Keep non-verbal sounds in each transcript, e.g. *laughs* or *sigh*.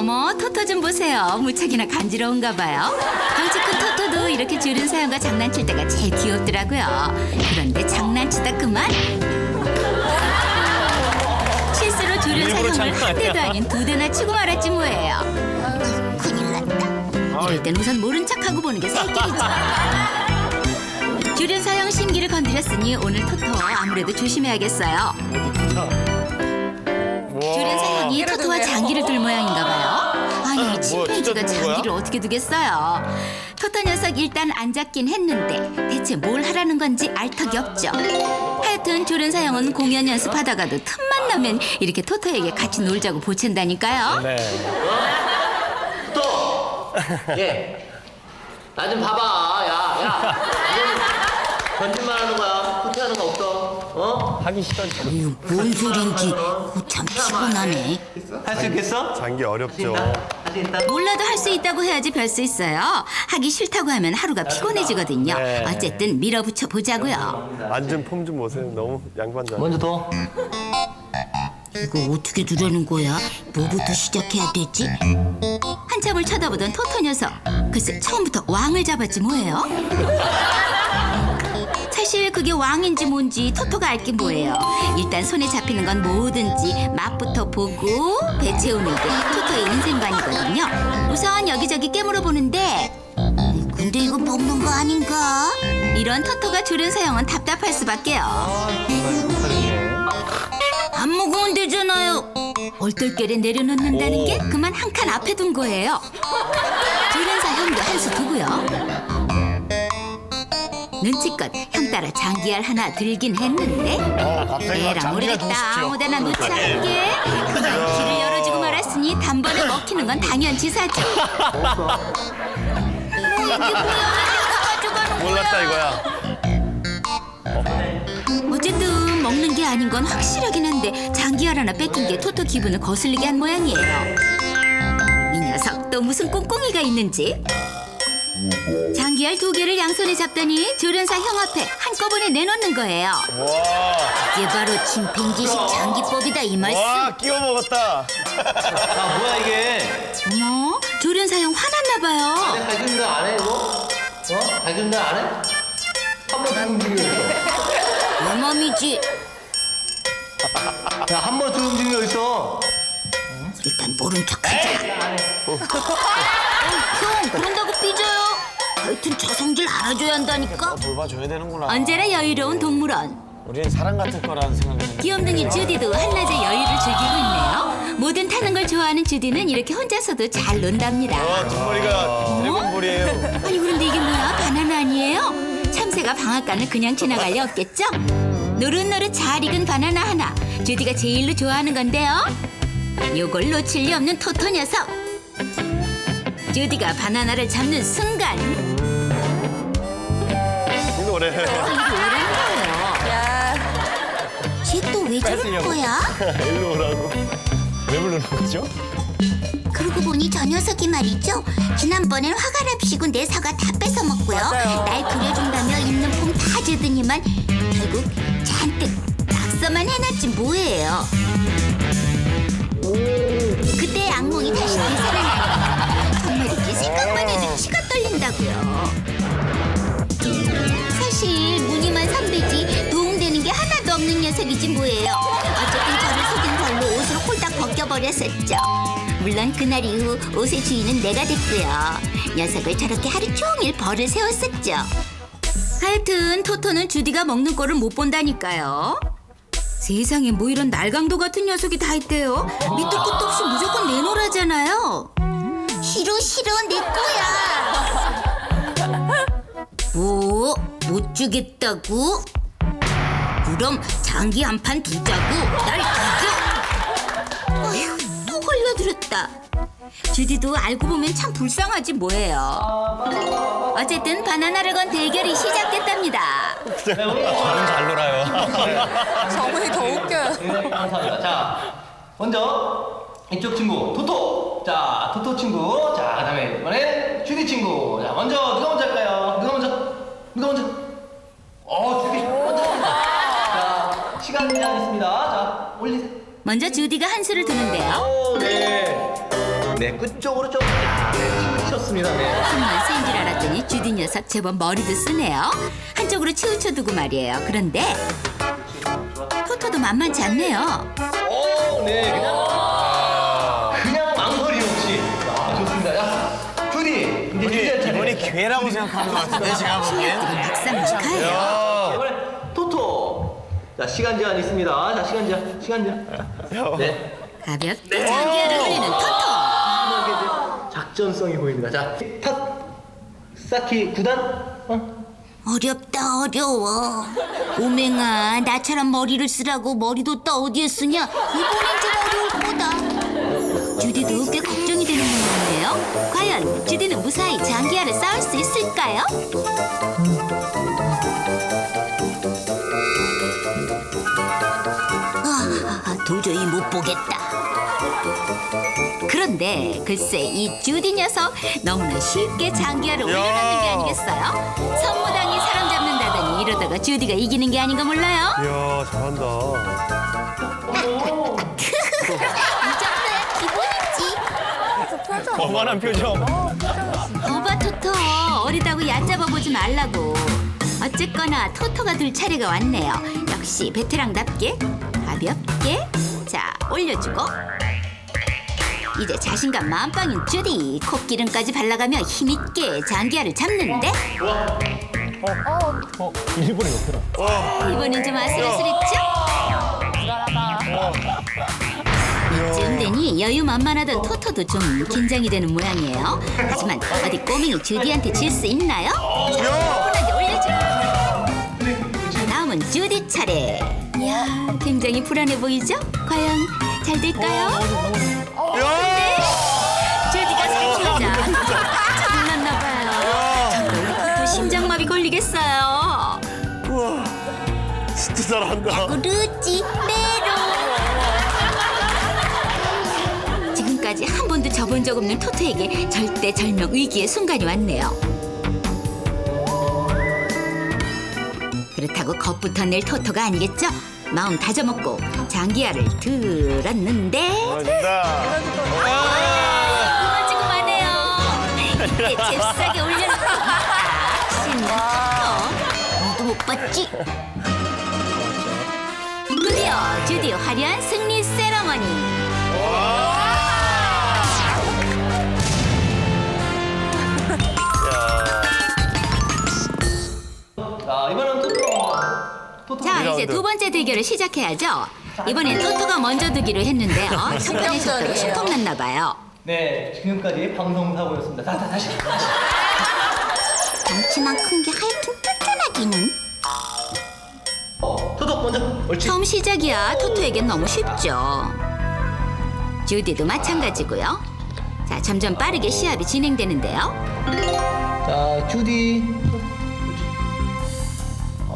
어머 토토 좀 보세요. 무척이나 간지러운가 봐요. 덩치 큰 토토도 이렇게 줄은 사연과 장난칠 때가 제일 귀엽더라고요. 그런데 장난치다 그만 실수로 일부러 사형을 한 대도 아닌 두 대나 치고 말았지 뭐예요. 큰일 났다. 이럴 땐 우선 모른 척하고 보는 게 살길이죠. 줄은 사형 심기를 건드렸으니 오늘 토토 아무래도 조심해야겠어요. 줄은 사형이 토토와 장기를 둘 모양인가 봐요. 아니 침팬지가 거야? 장기를 어떻게 두겠어요? 토토 녀석 일단 안 잡긴 했는데 대체 뭘 하라는 건지 알 턱이 없죠. 하여튼 조련 사형은 공연 연습하다가도 틈만 나면 이렇게 토토에게 같이 놀자고 보챈다니까요. 네. 또! 예. 나 좀 봐봐. 야, 야. 이건 건짓말 하는 거야. 후퇴하는 거 없어. 어? 하기 싫어지고. 이거 뭔 소린지 참 피곤하네. 할 수 있겠어? 장기 어렵죠. 몰라도 할 수 있다고 해야지 별 수 있어요. 하기 싫다고 하면 하루가 피곤해지거든요. 네. 어쨌든 밀어붙여 보자고요. 앉은 폼 좀 보세요. 너무 양반자. 먼저 둬. 이거 어떻게 두려는 거야? 뭐부터 시작해야 되지? 한참을 쳐다보던 토토 녀석. 글쎄 처음부터 왕을 잡았지 뭐예요? 그게 왕인지 뭔지 토토가 알긴 뭐예요. 일단 손에 잡히는 건 뭐든지 맛부터 보고 배 채우는 게 토토의 인생관이거든요. 우선 여기저기 깨물어 보는데 근데 이거 먹는 거 아닌가? 이런 토토가 줄은 사용은 답답할 수밖에요. 안 먹으면 되잖아요. 얼떨결에 내려놓는다는 게 그만 한 칸 앞에 둔 거예요. 조련사 형도 한 수 두고요. 눈치껏 형 따라 장기알 하나 들긴 했는데 갑자기 에라 모르겠다 아무데나 놓지 않은 게 그냥 길을 열어주고 말았으니 단번에 먹히는 건 당연치사죠. 뭐 이게 뭐야? 가져가는 거야? 몰랐다 이거야. 어쨌든 먹는 게 아닌 건 확실하긴 한데 장기알 하나 뺏긴 게 토토 기분을 거슬리게 한 모양이에요. 이 녀석 또 무슨 꽁꽁이가 있는지 장기알 두 개를 양손에 잡더니 조련사 형 앞에 한꺼번에 내놓는 거예요. 와, 이게 바로 침팬지식 장기법이다 이 말씀. 와 끼워 먹었다. 야, 뭐야, 이게? 어머, 조련사 형 화났나 봐요. 내가 갈기는 안 해, 이거? 어? 갈기는 안 해? 한번 더 움직여. 내 맘이지. 야, 한번더 움직여 있어. 일단 모른 척하자. 어, 형 그런다고 삐져요. 하여튼 저 성질 알아줘야 한다니까. 돌봐줘야 되는구나. 언제나 여유로운 동물원. 우리는 사람 같을 거라는 생각을. 귀염둥이 주디도 한낮에 여유를 즐기고 있네요. 뭐든 타는 걸 좋아하는 주디는 이렇게 혼자서도 잘 논답니다. 와 뒷머리가 드래곤볼이에요. 아니 그런데 이게 뭐야? 바나나 아니에요? 참새가 방앗간을 그냥 지나갈 리 없겠죠? 노릇노릇 잘 익은 바나나 하나 주디가 제일로 좋아하는 건데요 요걸 놓칠 리 없는 토토 녀석 주디가 바나나를 잡는 순간 이 노래. 거예요 쟤또 왜 저러는 뺏으려고. 거야? *laughs* 일로 오라고. 왜 부르는 거죠? 그러고 보니 저 녀석이 말이죠 지난번엔 화가 납시고 내 사과 다 뺏어 먹고요 날 그려준다며 있는 폼 다 주더니만 결국 잔뜩 낙서만 해놨지 뭐예요 그때 악몽이 다시 되살아나니 정말 이게 생각만 해도 치가 떨린다고요. 사실 무늬만 선배지 도움되는 게 하나도 없는 녀석이지 뭐예요. 어쨌든 저를 속인 걸로 옷을 홀딱 벗겨버렸었죠. 물론 그날 이후 옷의 주인은 내가 됐고요. 녀석을 저렇게 하루 종일 벌을 세웠었죠. 하여튼 토토는 주디가 먹는 거를 못 본다니까요 세상에 뭐 이런 날강도 같은 녀석이 다 있대요 밑도 끝도 없이 무조건 내놓으라잖아요 싫어 싫어 내 거야 *laughs* 뭐? 못 주겠다고? 그럼 장기 한 판 두자고 날 죽여? 어휴 또 걸려들었다 주디도 알고 보면 참 불쌍하지 뭐예요 어쨌든 바나나를 건 대결이 시작됐답니다 저는 잘 놀아요. *laughs* 저분이 더 웃겨요. 자, 먼저 이쪽 친구 토토. 자, 토토 친구. 자, 그다음에 이번엔 주디 친구. 자, 먼저 누가 먼저 할까요? 누가 먼저? 누가 먼저? 어, 주디 먼저. 자, 시간 제한 있습니다. 자, 올리세요. 먼저 주디가 한 수를 두는데요 오, 네. 네, 끝쪽으로 좀, 야, 네, 치셨습니다. 네. 힘만 센줄 알았더니 주디 녀석 제법 머리도 쓰네요. 한쪽으로 치우쳐두고 말이에요. 그런데 토토도 만만치 않네요. 오, 네, 그냥, 그냥 망설임 없이. 아, 좋습니다. 자, 주디, 이제 주디의 차례. 이번이 기회라고 생각하는 것 같은데 제가 보기엔. 막상 축하해요. 자, 이번에 토토. 자, 시간 제한 있습니다. 자, 시간 제한, 시간 제한. 네. 가볍게 장기화를 흘리는 토토. 작전성이 보입니다. 자, 탓. 사키 구단. 어? 어렵다 어려워. 오맹아 나처럼 머리를 쓰라고 머리도 또 어디에 쓰냐? 이번엔 좀 어려울 거다. 주디도 꽤 걱정이 되는 모양이에요. 과연 주디는 무사히 장기화를 쌓을 수 있을까요? 아, 도저히 못 보겠다. 그런데 글쎄 이 주디 녀석 너무나 쉽게 장기화를 올려놓는 게 아니겠어요? 선무당이 사람 잡는다더니 이러다가 주디가 이기는 게 아닌가 몰라요? 이야 잘한다. 거만한 표정. 거봐 토토 어리다고 얕잡아 보지 말라고. 어쨌거나 토토가 둘 차례가 왔네요. 역시 베테랑답게 가볍게 자 올려주고 이제 자신감 만빵인 주디 콧기름까지 발라가며 힘있게 장기화를 잡는데 일본이 높더라. 이번엔 좀 아슬아슬했죠? 이쯤 되니 여유만만하던 토토도 좀 긴장이 되는 모양이에요. 하지만 어디 꼬맹이 주디한테 질 수 있나요? 차분하게 올려줘. 다음은 주디 차례. 이야, 굉장히 불안해 보이죠? 과연 잘 될까요? 네. 주디가 사키자 장난나 봐요. 정말 또 심장마비 걸리겠어요. 우와 진짜 잘한다. 루지 메로 지금까지 한 번도 접은 적 없는 토토에게 절대 절명 위기의 순간이 왔네요 그렇다고 겁부터 낼 토토가 아니겠죠? 마음 다져먹고 장기화를 들었는데. 잘한다. 그만지고만해요. 이때 잽싸게 올려놓고. 아, 신난 토토 누구 못 봤지? 드디어 드디어 화려한 승리 세러머니. 자, 자 이제 두 번째 대결을 시작해야죠 이번엔 토토가 먼저 두기로 했는데요 *laughs* 첫 번에 졌다고 슈퍼 났나 봐요 네, 지금까지 방송 사고였습니다. 자, 자, 다시. 다시. 덩치만 큰 게 하여튼 튼튼하기는 어, 토토 먼저. 옳지. 처음 시작이야 토토에겐 너무 쉽죠 주디도 마찬가지고요 자 점점 빠르게 시합이 진행되는데요 자, 주디.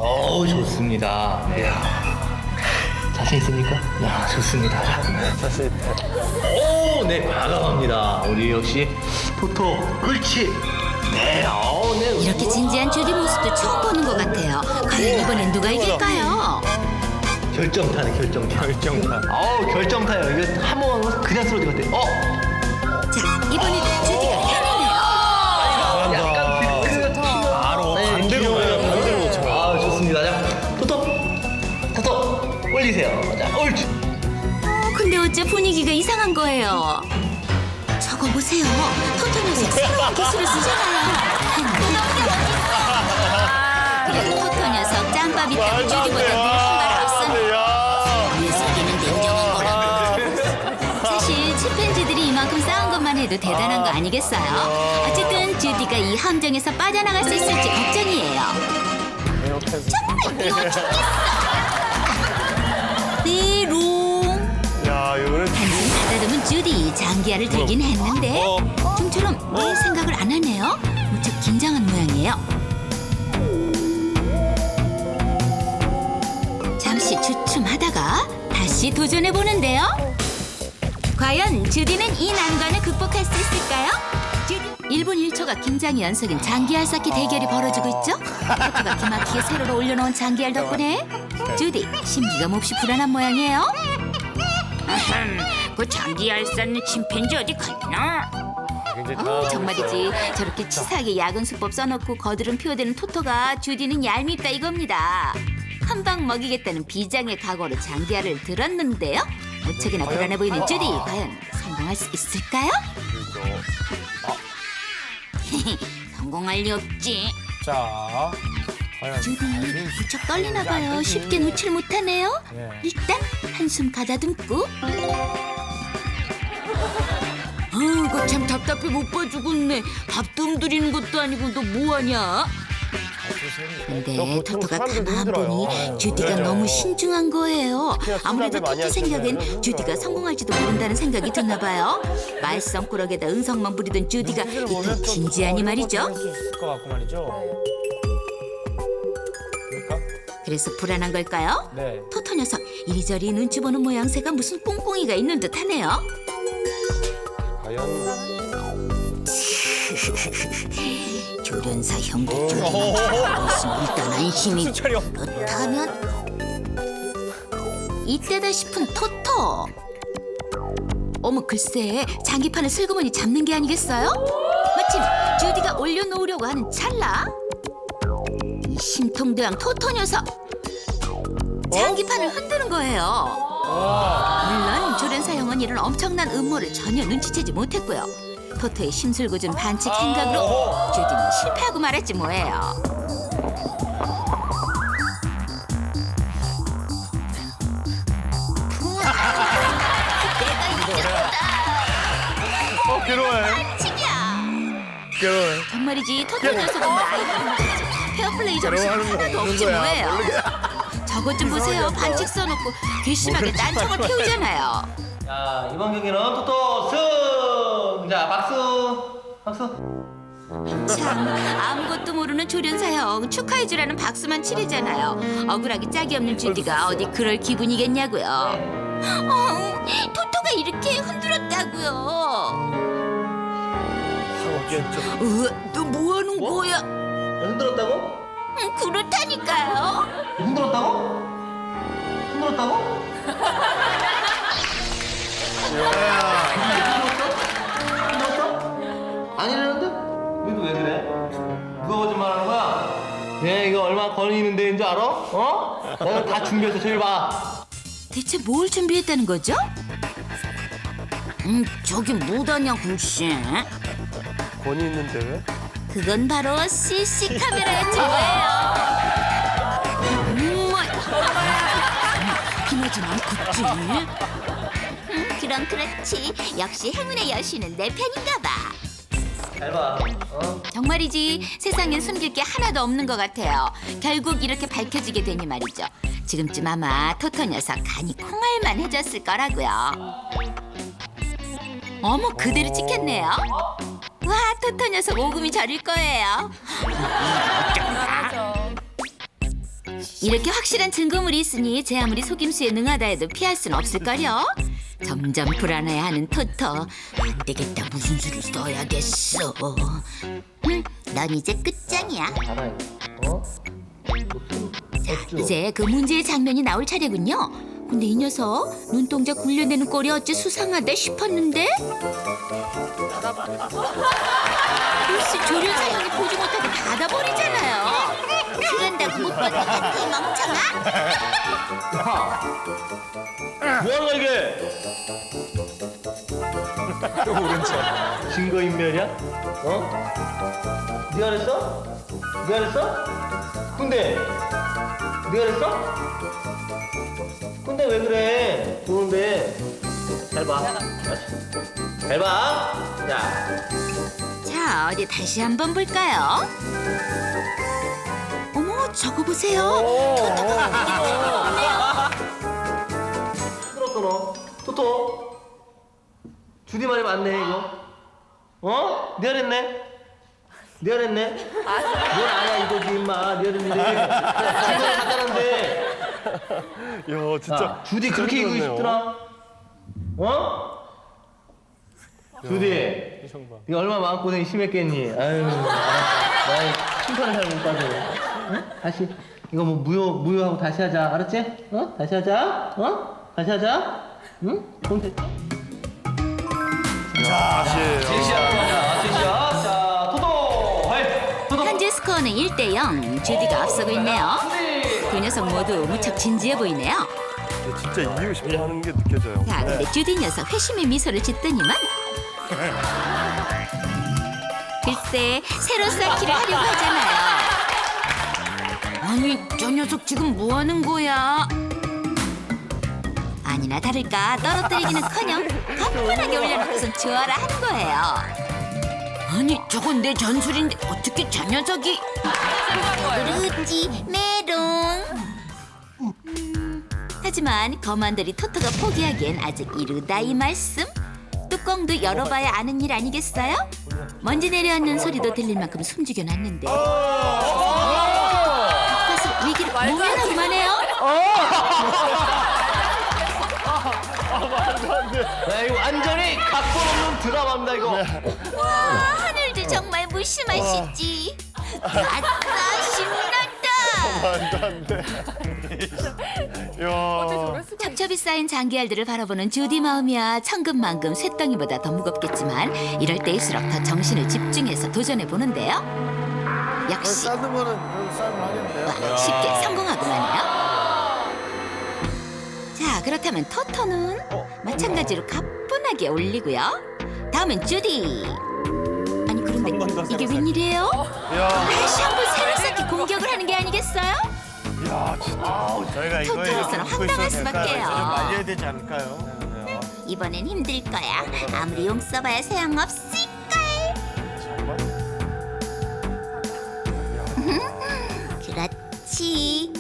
어우, 좋습니다. 이야. 자신 있습니까? 야, 좋습니다. 있다. 오, 네, 과감합니다. 우리 역시 토토. 그렇지. 네, 어, 네. 이렇게 진지한 주디 모습도 처음 보는 것 같아요 과연 이번엔 누가 이길까요? 결정타네, 결정타. 결정타. 어우, 결정타요. 이거 한번 하면 그냥 쓰러질 것 같아. 어? 근데 어째 분위기가 이상한 거예요. 저거 보세요. 토토 녀석 새로운 기술을 쓰잖아요. 그래도 토토 녀석 짬밥이 때문에 주디보다 늘한발 앞서는 야. 녀석이는 냉정한 거라고. 사실 침팬지들이 이만큼 싸운 것만 해도 대단한 거 아니겠어요? 어쨌든 주디가 이 함정에서 빠져나갈 수 있을지 걱정이에요. 정말 미워 죽겠어. 주디 장기화를 들긴 했는데 좀처럼 왜 생각을 안 하네요. 무척 긴장한 모양이에요. 잠시 주춤하다가 다시 도전해 보는데요. 과연 주디는 이 난관을 극복할 수 있을까요? 주디 1분 1초가 긴장이 연속인 장기알 쌓기 대결이 벌어지고 있죠. 토토가 기막히게 세로로 올려놓은 장기알 덕분에 주디 심기가 몹시 불안한 모양이에요. 그 장기 알 쌓는 침팬지 어디 갔나? 굉장히 어, 다 정말이지 저렇게 치사하게 야근 수법 써놓고 거드름 피워대는 토토가 주디는 얄밉다 이겁니다. 한 방 먹이겠다는 비장의 각오로 장기알을 들었는데요. 무척이나 불안해 보이는 주디 과연 성공할 수 있을까요? *laughs* 성공할 리 없지. 자, 과연 주디. 무척 떨리나 봐요. 쉽게 놓질 못하네요. 예. 일단 한숨 가다듬고. 아, 이거 참 답답해 못 봐 죽겠네. 밥도 ум드리는 것도 아니고 너 뭐하냐? 근데 토토가 가만. 보니 아유, 주디가 그래요. 너무 신중한 거예요. 아무래도 토토 생각엔. 주디가 성공할지도 모른다는 생각이 드나 봐요. 말썽꾸러기에다 응성만 부리던 주디가 좀 진지하니 말이죠. 그러니까? 그래서 불안한 걸까요? 네. 토토 녀석 이리저리 눈치 보는 모양새가 무슨 꽁꽁이가 있는 듯하네요. 과연? *laughs* 조련사 조련한 다 있으면 일단 안심이 차려. 그렇다면 이때다 싶은 토토. 어머 글쎄 장기판을 슬그머니 잡는 게 아니겠어요? 마침 주디가 올려놓으려고 하는 찰나? 이 심통대왕 토토 녀석. 장기판을 흔드는 거예요 물론 조련 사 형은 이런 엄청난 음모를 전혀 눈치채지 못했고요. 토토의 심술궂은 반칙 행각으로 주디는 실패하고 말았지 뭐예요. 어 괴로워해. 이치기야. 괴로워해. 정말이지. 토토 녀석은 나이가 페어플레이 정신 괴로워하는 거 하나도 없는 없지 거야. 뭐예요 저것 좀 보세요. 반칙 써놓고 괘씸하게 딴청을 태우잖아요. *laughs* 자 이번 경기는 토토 승! 자 박수! 박수! 참 아무것도 모르는 조련사 형. 축하해주라는 박수만 치르잖아요. 억울하기 짝이 없는 주디가 어디 그럴 기분이겠냐고요. 어, 토토가 이렇게 흔들었다고요. 없겠죠. 으, 너 뭐하는 거야? 흔들었다고? 음, 그렇다니까요 흔들었다고? 흔들었다고? 흔들었어? 아니라는데? 너도 왜 그래? 누가 거짓말하는 거야? 내 이거 얼마 걸리는 데인 줄 알아? 어? 내가 다 준비해서 저기 봐 대체 뭘 준비했다는 거죠? 음, 저기 뭐다냐 글쎄 권위 있는데 왜? 그건 바로 CC 카메라였지 뭐예요. 정말 피나진 않겠지? 음, 그럼 그렇지. 역시 행운의 여신은 내 편인가 봐. 잘 봐 어? 정말이지 세상엔 숨길 게 하나도 없는 것 같아요. 결국 이렇게 밝혀지게 되니 말이죠. 지금쯤 아마 토토 녀석 간이 콩알만 해졌을 거라고요. 어머 그대로 찍혔네요. 와 토토 녀석 오금이 저릴 거예요. 이렇게 확실한 증거물이 있으니 제 아무리 속임수에 능하다 해도 피할 순 없을걸요. 점점 불안해하는 토토. 안 되겠다 무슨 수를 써야겠어. 음, 넌 이제 끝장이야. 어? 이제 그 문제의 장면이 나올 차례군요. 근데 이 녀석 눈동자 굴려내는 꼴이 어찌 수상하다 싶었는데 글쎄 조련사 형이 보지 못하고 닫아버리잖아요. 그런다고 못이 멍청아? 뭐하는 거야 이게? 증거인멸이야? 어? 네가 그랬어? 네가 그랬어? 근데 네가 그랬어? 근데 왜 그래? 좋은데 잘 봐. 잘 봐. 자, 자 어디 다시 한번 볼까요? 어머 저거 보세요. 들었어 너. 토토. 주디 말이 맞네 이거. 어? 네가 그랬네. 넌 아냐 이거지 임마. 진짜 *laughs* 간단한데. *laughs* 야 진짜. 자, 주디 그렇게 이기고. 싶더라? 어? 주디, 정말. 네가 얼마나 마음고생이 심했겠니? 아유, 나 심판을 잘못 받아. 응? 다시 이거 뭐 무효 무효하고 다시 하자, 알았지? 어? 다시 하자, 어? 다시 하자, 응? 돈 됐지? 다시. 제시야, 자, 제시야. 자, 토토. 하이. 토토. 현재 스코어는 1대 0. 주디가 앞서고 있네요. 두 녀석 모두 무척 진지해 보이네요. 진짜 이기고 싶어 하는 게 느껴져요. 자, 근데 주디 녀석 회심의 미소를 짓더니만 글쎄 새로 쌓기를 하려고 하잖아요. 아니 저 녀석 지금 뭐 하는 거야? 아니나 다를까 떨어뜨리기는커녕 가뿐하게 올려놓고선 좋아라 하는 거예요. 아니 저건 내 전술인데 어떻게 저 녀석이? 그렇지 메롱. 하지만 거만들이 토토가 포기하기엔 아직 이르다 이 말씀. 뚜껑도 열어봐야 아는 일 아니겠어요? 먼지 내려앉는 소리도 들릴 만큼 숨죽여 놨는데. 가서 위기를 모면하기만 해요. 네, 이거 완전히 각본 없는 드라마입니다, 이거. 와 하늘도 정말 무심하시지. 아싸 신난다. 말도 안 돼. 야. 첩첩이 쌓인 장기알들을 바라보는 주디 마음이야 천근만근 쇳덩이보다 더 무겁겠지만 이럴 때일수록 더 정신을 집중해서 도전해 보는데요. 역시 싸움 하겠네요. 와, 쉽게 성공하고만요. 자 그렇다면 토토는 마찬가지로 가뿐하게 올리고요. 다음은 주디. 아니 이게 웬일이에요? 야. 다시 한 번 새로 쌓기 공격을 하는 게 아니겠어요? 야, 진짜. 저희가 이거 토토로서는 황당할 수밖에요. 좀 말려야 되지 않을까요? 이번엔 힘들 거야. 아무리 용 써봐야 소용없을걸. 정말? *laughs* 그렇지.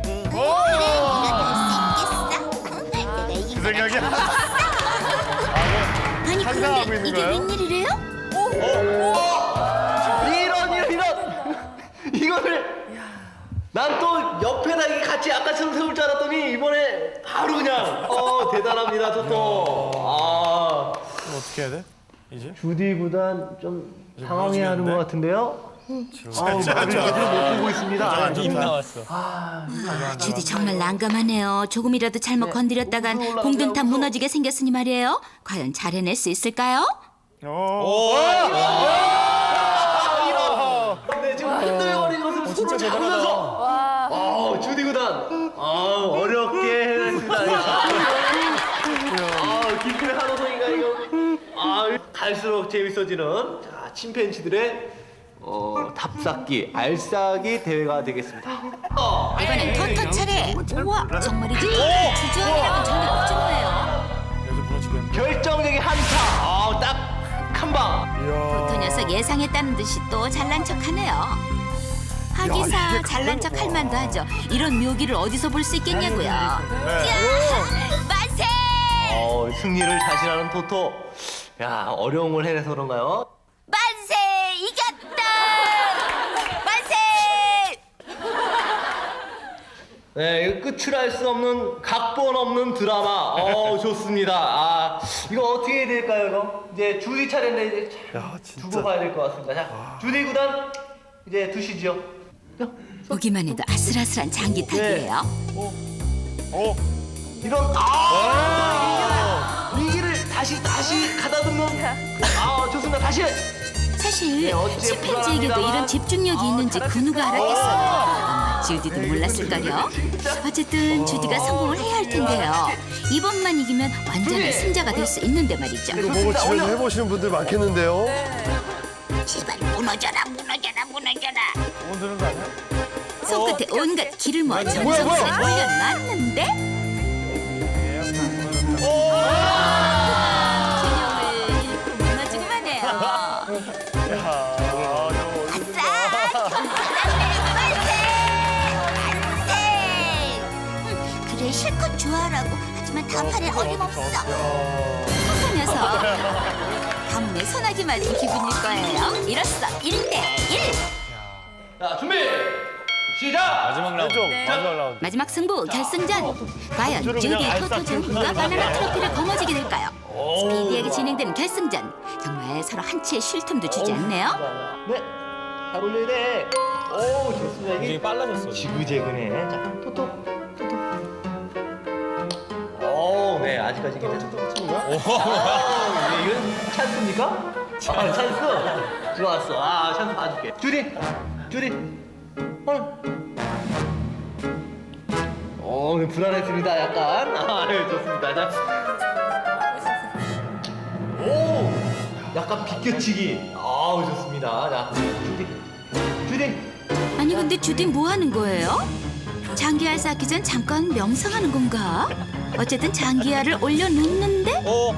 그래, 네가 할수 있겠어. 내가 이긴 그 거라. 생각이야? 아니 상상하고 그런데 있는 이게 거예요? 웬일이래요? 이런, 난 또 옆에다 이게 같이 아까처럼 세울 줄 알았더니 이번에 바로 그냥. 어, 대단합니다, 토토. 아. 그럼 어떻게 해야 돼? 이제? 주디 구단 좀 당황해하는 것 같은데요? 아, 말을 제대로 못 보고 있습니다. 힘 나왔어. 아, 주디 정말 난감하네요. 조금이라도 잘못 건드렸다간 공든탑 무너지게 생겼으니 말이에요. 과연 잘 해낼 수 있을까요? 오. 네, 지금 흔들거리는 것을 손으로 잡으면서 아, 주디 구단 아, 어렵게 해냈습니다. 아, 기쁨의 한호성인가 이거. 아, 갈수록 재밌어지는 자, 침팬지들의 어, 답쌓기, 알싸기 대회가 되겠습니다. 어, 이번엔 토토 차례. 우와 정말이지? 주저하기랑은 전혀 없지 뭐예요. 여기서. 결정적인 한타. 아, 딱한 방. 토토 녀석 예상했다는 듯이 또 잘난 척하네요. 하기사 잘난 척 할 만도 하죠. 이런 묘기를 어디서 볼 수 있겠냐고요. 야 만세! 어, 승리를 자신하는 토토. 야, 어려운 걸 해내서 그런가요? 만세! 이겼다! 만세! 네, 이거 끝을 알 수 없는 각본 없는 드라마. 어, 좋습니다. 아, 이거 어떻게 해야 될까요, 이거? 이제 주디 차례인데 이제 야, 진짜. 두고 봐야 될 것 같습니다. 자, 주디 구단 이제 두시죠. 보기만 해도 아슬아슬한 장기 타기예요. 오. 이런 아, 다시 다시 가다듬는. 아, 좋습니다. 다시. 사실 네, 침팬지에게도 불안합니다만. 이런 집중력이 있는지 그 누가 알았겠어요. 아마 주디도 몰랐을걸요. 어쨌든 주디가 성공을 해야 할 텐데요. 이번만 이기면 완전한 승자가 될 수 있는데 말이죠. 이거 보고 집에서 해보시는 분들 많겠는데요? 제발 무너져라 무너져라 무너져라. 오드는 거 아니야? 손끝에 온갖 기를 모아 정성스레 올려놨는데 균 아싸! 만세! 만세! 음, 그래 실컷 좋아하라고 하지만 다판에 어림없어. 착한 녀석. 가문의 소나기 맞은 기분일 거예요. 이로써 1대 1. 자, 준비. 시작. 마지막 라운드. 마지막 라운드. 마지막 승부 결승전. 과연 그냥 토토 중 누가 바나나 트로피를 거머쥐게 될까요? 스피디하게 진행되는 결승전. 정말 서로 한치의 쉴 틈도 주지 않네요. 네. 잘 올려야 돼. 오, 좋습니다. 이게 이게 빨라졌어. 지그재그네. 자, 토토, 토토. 오, 네, 아직까지 괜찮죠. 오, 이건 찾았습니까? 아, 찾았어. 좋았어. 아, 찬스 봐줄게. 주디, 주디. 어. 어, 불안했습니다. 약간. 아, 네, 좋습니다. 자. 오, 약간 비껴치기. 아우, 좋습니다. 자, 주디, 주디. 아니 근데 주디 뭐 하는 거예요? 장기알 쌓기 전 잠깐 명상하는 건가? 어쨌든 장기알을 올려놓는데 어.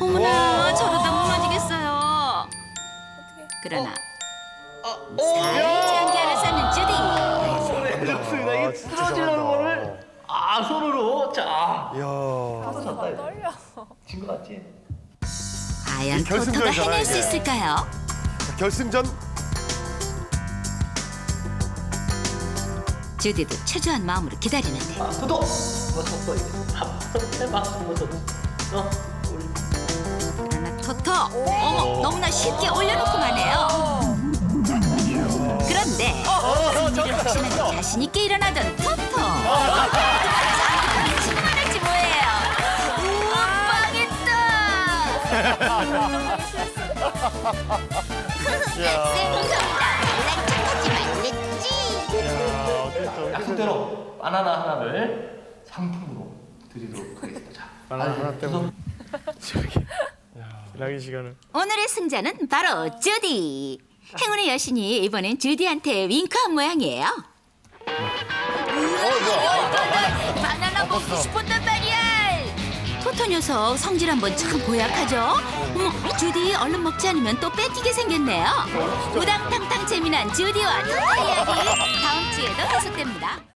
어머나 저러다 무너지겠어요. 그러나 잘 장기알을 쌓는 주디. 네, 좋습니다. 이게 아, 진짜 쓰러지는 잘한다. 거를 아 손으로 자. 이야. 졌다. 떨려. 진 거 같지? 과연 결승전이잖아, 해낼 수 이게. 있을까요? 자, 결승전 주디도 초조한 마음으로 기다리는데 아, 토토. 뭐 섰어 이제. 해봐. 뭐 섰어. 어. 우리. 그러나 토토 어머 너무나 쉽게 올려놓고 마네요. 그런데 승리를 확신하는 자신 있게 일어나던 약속대로 바나나 하나를 상품으로 드리도록 하겠습니다. 자, 바나나 하나 때문에. 일하기 시간을. 오늘의 승자는 바로 주디. 행운의 여신이 이번엔 주디한테 윙크한 모양이에요. 바나나 먹고 말이야. 토토 녀석 성질 한번 참 고약하죠. 어머, 주디 얼른 먹지 않으면 또 뺏기게 생겼네요. 우당탕탕 재미난 주디와 토토 이야기 다음 주에도 계속됩니다.